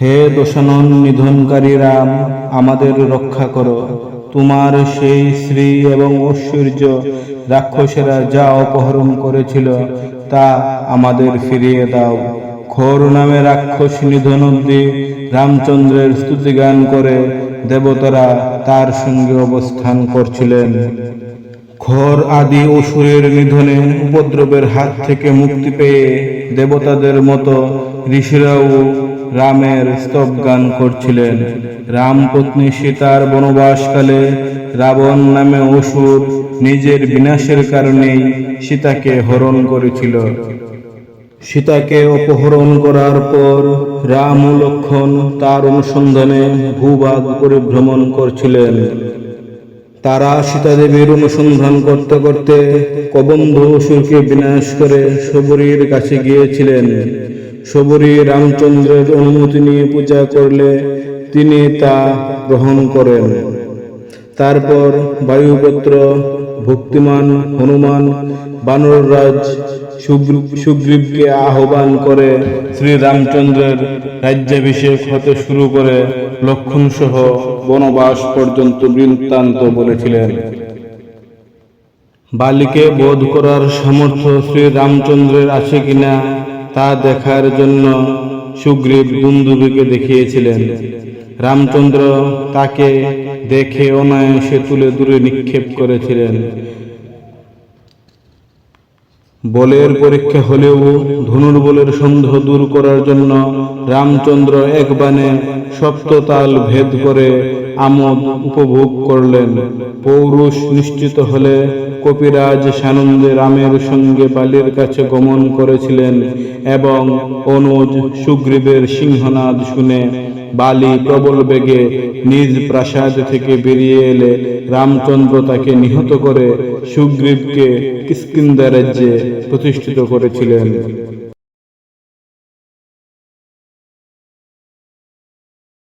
হে দোষানন নিধনকারী রাম আমাদের রক্ষা করো। তোমার সেই শ্রী এবং ঐশ্বর্য রাক্ষসেরা যা অপহরণ করেছিল, তা আমাদের ফিরিয়ে দাও। খোর নামে রাক্ষস নিধন অব্দি রামচন্দ্রের স্তুতিগান করে দেবতারা তার সঙ্গে অবস্থান করছিলেন। খর আদি অসুরের নিধনে উপদ্রবের হাত থেকে মুক্তি পেয়ে দেবতাদের মতো ঋষিরাও রামের স্তব গান করছিলেন। রাম পত্নী সীতার বনবাসকালে রাবণ নামে অসুর নিজের বিনাশের কারণেই সীতাকে হরণ করেছিল। সীতাকে অপহরণ করার পর রাম ও লক্ষণ তার অনুসন্ধানে ভূভাগ পরিভ্রমণ করছিলেন। তারা সীতাদেবীর অনুসন্ধান করতে করতে কবন্ধ অসুরকে বিনাশ করে শবরীর কাছে গিয়েছিলেন। শবরী রামচন্দ্রের অনুমতি নিয়ে পূজা করলে তিনি তা গ্রহণ করেন। তারপর বায়ুপুত্র ভক্তিমান হনুমান বানররাজ সুগ্রী- সুগ্রীবকে আহ্বান করে শ্রী রামচন্দ্রের রাজ্যাভিষেক হতে শুরু করে লক্ষণ সহ বনবাস পর্যন্ত বৃত্তান্ত বলেছিলেন। বালিকে বোধ করার সামর্থ্য শ্রী রামচন্দ্রের আছে কিনা তা দেখার জন্য সুগ্রীব দুন্দুবিকে দেখিয়েছিলেন। রামচন্দ্র তাকে দেখে অনায়াসে তুলে দূরে নিক্ষেপ করেছিলেন। বলের পরীক্ষা হলেও ধনুর্বলের সন্দেহ দূর করার জন্য রামচন্দ্র এক বাণে সপ্ততাল ভেদ করে আমোদ উপভোগ করলেন। পৌরুষ নিশ্চিত হলে কপিরাজ সানন্দে রামের সঙ্গে বালির কাছে গমন করেছিলেন এবং অনুজ সুগ্রীবের সিংহনাদ শুনে বালি প্রবল বেগে নিজ প্রাসাদ থেকে বেরিয়ে এলে রামচন্দ্র তাকে নিহত করে সুগ্রীবকে কিষ্কিন্দা রাজ্যে প্রতিষ্ঠিত করেছিলেন।